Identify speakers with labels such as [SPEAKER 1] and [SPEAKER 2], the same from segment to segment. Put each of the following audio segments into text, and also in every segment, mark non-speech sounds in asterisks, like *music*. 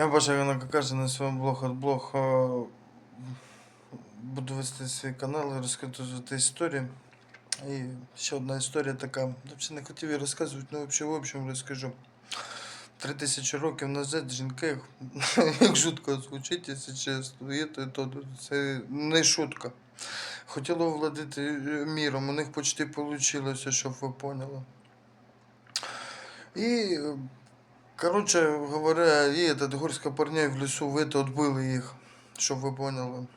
[SPEAKER 1] Я бажаю на каже на своєму блог от блог. е, Буду вести свій канал і розказувати історії. І ще одна історія така. Взагалі не хотів її розказувати, але взагалі в общем розкажу. Три тисячі років назад жінки, як *laughs* жутко звучить, якщо чесно, і то, то, це не шутка. Хотіли овладіти е, міром, у них почти вийшло, щоб ви поняли. І, е, коротше говоря, і этот горська парней в лісу в это отбили їх, щоб ви поняли.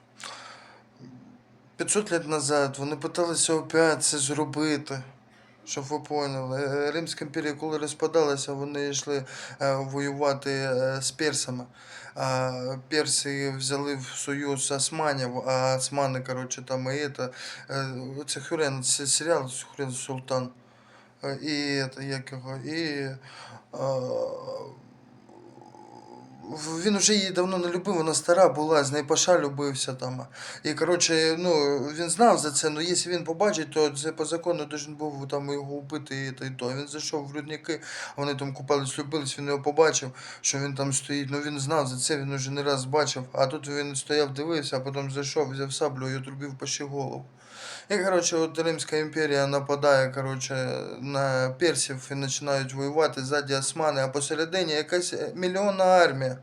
[SPEAKER 1] 500 лет назад вони питалися опять це зробити. Щоб ви поняли, Е, Римська імперія, коли розпадалася, вони йшли е, воювати е, з персами. А перси взяли в союз османів, а османи, коротше, там і это, е, це Хюрен, це серіал Хюрен Султан. І як його, і е, він вже її давно не любив, вона стара була, з нею Паша любився там. І коротше, ну, він знав за це, але якщо він побачить, то це по закону должен був там його вбити і то, і то. Він зайшов в рудники, вони там купались, любились, він його побачив, що він там стоїть. Ну він знав за це, він вже не раз бачив. А тут він стояв, дивився, а потім зайшов, взяв саблю і отрубив Паші голову. І, коротше, от Римська імперія нападає, коротше, на персів і починають воювати ззаді османи, а посередині якась мільйонна армія.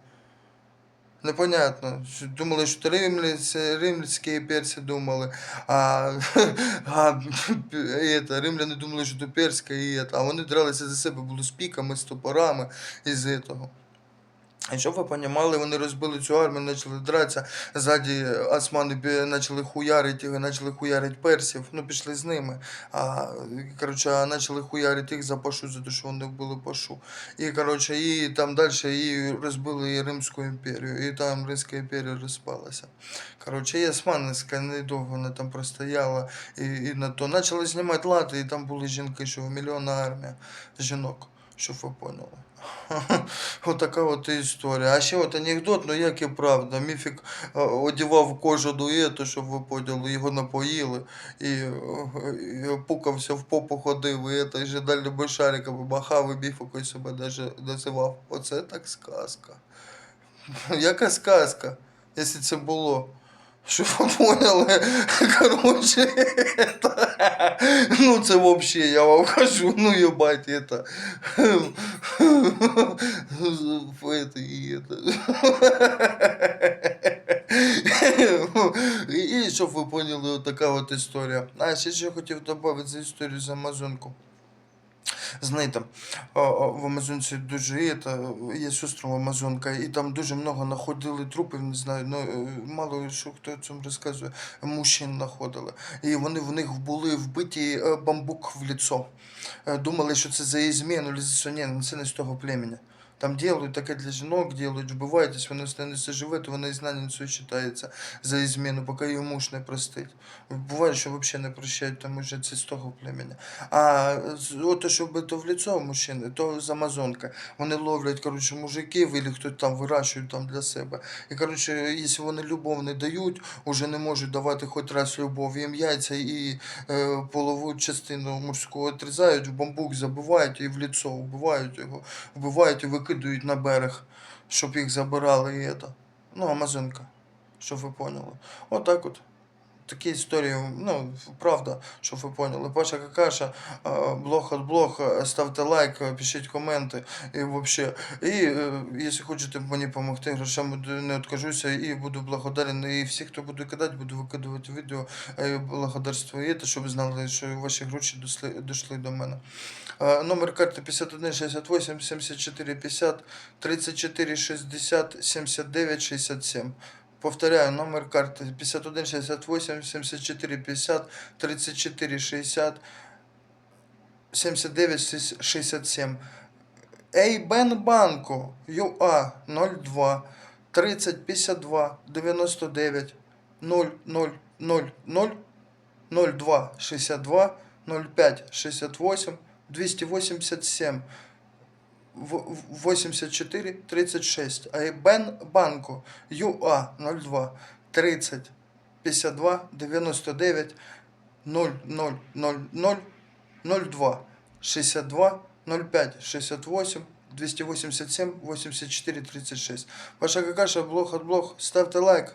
[SPEAKER 1] Непонятно. Думали, що римляці, римські перси думали, а, *laughs* а *laughs* это, римляни думали, що то перська і это, а вони дралися за себе, були з піками, з топорами із того. І щоб ви понімали, вони розбили цю армію, почали дратися. Ззаді османи почали хуярити їх, почали хуярити персів, ну пішли з ними. А, коротше, почали хуярити їх за пашу, за те, що вони вбили пашу. І, коротше, і там далі і розбили і Римську імперію, і там Римська імперія розпалася. Коротше, і османська недовго вона там простояла, і, і на то. Почали знімати лати, і там були жінки, що мільйонна армія жінок, щоб ви поняли. Отака от історія. А ще от анекдот, ну як і правда. Міфік е, одівав кожу дуету, щоб ви поділи, його напоїли, і, е, і пукався в попу ходив, і це, же далі би шариками махав, і міфікою себе навіть називав. Оце так сказка. *laughs* Яка сказка, якщо це було? Щоб ви поняли, короче, это, ну це вообще, я вам кажу, ну ебать, это, это и это. І, і щоб ви поняли, от така от історія. А ще що я хотів додати за історію з Амазонку. Знаєте, в Амазонці дуже є, та, є остров Амазонка, і там дуже много знаходили трупів, не знаю, ну, е, мало що хто цим розказує, мужчин знаходили. І вони в них були вбиті е, бамбук в лицо. Е, Думали, що це за ізмену, але це не з того племені. Там делают таке для жінок, делают, вбивають, якщо вона останеться живе, то вона ізнаницею вважається за ізмену, поки її муж не простить. Буває, що взагалі не прощають, тому що це з того племені. А от щоб то в лицо мужчини, то з Амазонка. Вони ловлять, коротше, мужиків, або хтось там вирощують там для себе. І, коротше, якщо вони любов не дають, уже не можуть давати хоч раз любов, їм яйця і е, полову частину мужську отрізають, в бамбук забивають і в лицо вбивають його, вбивають і викидують на берег, щоб їх забирали і это. Ну, Амазонка, щоб ви поняли. Отак от. Такі історії, ну, правда, щоб ви поняли. Паша Какаша, а, блог от блог, ставте лайк, пишіть коменти і вообще. І е, якщо хочете мені допомогти, грошам не откажуся і буду благодарен. І всі, хто буде кидати, буду викидувати відео е, благодарство і це, щоб знали, що ваші гроші дошли до мене. Номер карти 51 68 74 50 34 60 79 67. Повторяю, номер карты 51 68 74 50 34 60 79 67. Ейбен Банку ЮА 02 30 52 99 0 0 0 0 02 62 05 68 287 в- в- 84 36. Айбен Банку ЮА 02 30 52 99 0 0 0 0 02 62 05 68 287 84 36. Ваша какаша, блог от блог. Ставте лайк.